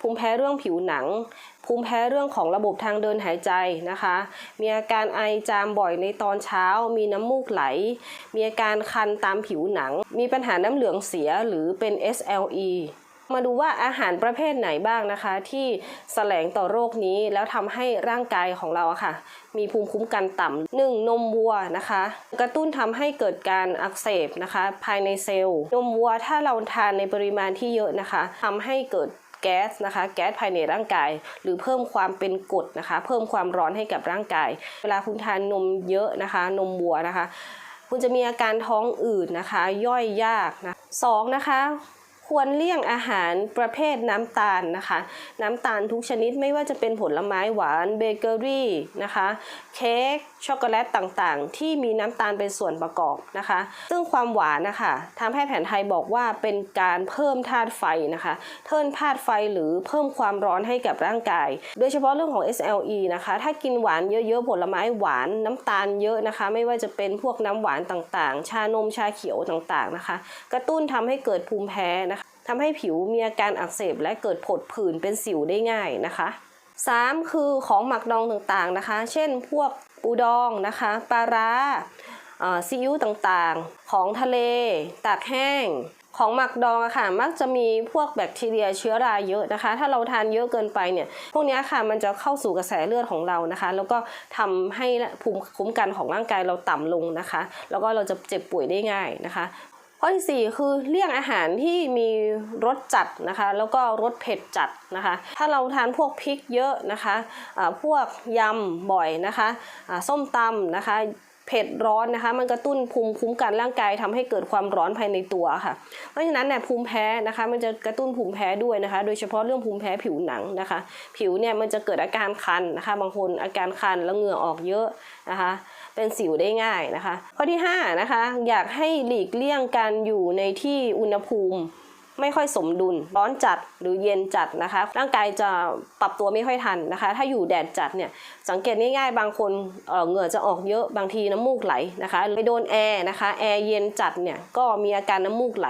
ภูมิแพ้เรื่องผิวหนัง ภูมิแพ้เรื่องของระบบทางเดินหายใจนะคะ มีอาการไอจามบ่อยในตอนเช้า มีน้ำมูกไหล มีอาการคันตามผิวหนัง มีปัญหาน้ำเหลืองเสียหรือเป็น SLE มาดูว่าอาหารประเภทไหนบ้างนะคะ ที่แสลงต่อโรคนี้แล้วทำให้ร่างกายของเราอะค่ะ มีภูมิคุ้มกันต่ำหนึ่งนมวัวนะคะ กระตุ้นทำให้เกิดการอักเสบนะคะ ภายในเซลล์ นมวัวถ้าเราทานในปริมาณที่เยอะนะคะทำให้เกิด แก๊สนะคะ แก๊สภายในร่างกาย หรือเพิ่มความเป็นกรดนะคะ เพิ่มความร้อนให้กับร่างกาย เวลาคุณทานนมเยอะนะคะ นมวัวนะคะ คุณจะมีอาการท้องอืดนะคะ ย่อยยากนะสองนะคะควรเลี่ยงอาหารประเภทน้ำตาลนะคะ น้ำตาลทุกชนิดไม่ว่าจะเป็นผลไม้หวานเบเกอรี่นะคะ ค้กช็อกโกแลตต่างๆ ที่มีน้ำตาลเป็นส่วนประกอบนะคะ ซึ่งความหวานนะคะทางแพทย์แผนไทยบอกว่าเป็นการเพิ่มธาตุไฟนะคะเพิ่มธาตุไฟหรือเพิ่มความร้อนให้กับร่างกาย โดยเฉพาะเรื่องของ SLE นะคะ ถ้ากินหวานเยอะๆผลไม้หวานน้ำตาลเยอะนะคะ ไม่ว่าจะเป็นพวกน้ำหวานต่างๆ ชานมชาเขียวต่างๆนะคะ กระตุ้นทำให้เกิดภูมิแพ้นะคะทำให้ผิวมีอาการอักเสบและเกิดผดผื่นเป็นสิวได้ง่ายนะคะ 3 คือของหมักดองต่างๆนะคะ เช่นพวกปูดองนะคะปลาร้าเอ่อซีอิ๊วต่างๆ ของทะเล ตากแห้ง ของหมักดองอะค่ะ มักจะมีพวกแบคทีเรียเชื้อราเยอะนะคะ ถ้าเราทานเยอะเกินไปเนี่ย พวกนี้ค่ะมันจะเข้าสู่กระแสเลือดของเรานะคะ แล้วก็ทำให้ภูมิคุ้มกันของร่างกายเราต่ำลงนะคะ แล้วก็เราจะเจ็บป่วยได้ง่ายนะคะ ข้อที่ 4 คือเลี่ยงอาหารที่มีรสจัดนะคะ แล้วก็รสเผ็ดจัดนะคะ ถ้าเราทานพวกพริกเยอะนะคะะพวกยำบ่อยนะคะะส้มตำนะคะ เผ็ดร้อนนะคะ มันกระตุ้นภูมิคุ้มกันร่างกายทำให้เกิดความร้อนภายในตัวค่ะ เพราะฉะนั้นเนี่ยภูมิแพ้นะคะ มันจะกระตุ้นภูมิแพ้ด้วยนะคะ โดยเฉพาะเรื่องภูมิแพ้ผิวหนังนะคะ ผิวเนี่ยมันจะเกิดอาการคันนะคะ บางคนอาการคันแล้วเหงื่อออกเยอะนะคะ เป็นสิวได้ง่ายนะคะ ข้อที่5นะคะอยากให้หลีกเลี่ยงการอยู่ในที่อุณหภูมิ ไม่ค่อยสมดุล ร้อนจัดหรือเย็นจัดนะคะ ร่างกายจะปรับตัวไม่ค่อยทันนะคะ ถ้าอยู่แดดจัดเนี่ยสังเกตง่ายๆ บางคนเเหงื่อจะออกเยอะบางทีน้ำมูกไหลนะคะไปโดนแอร์นะคะแอร์เย็นจัดเนี่ยก็มีอาการน้ำมูกไหล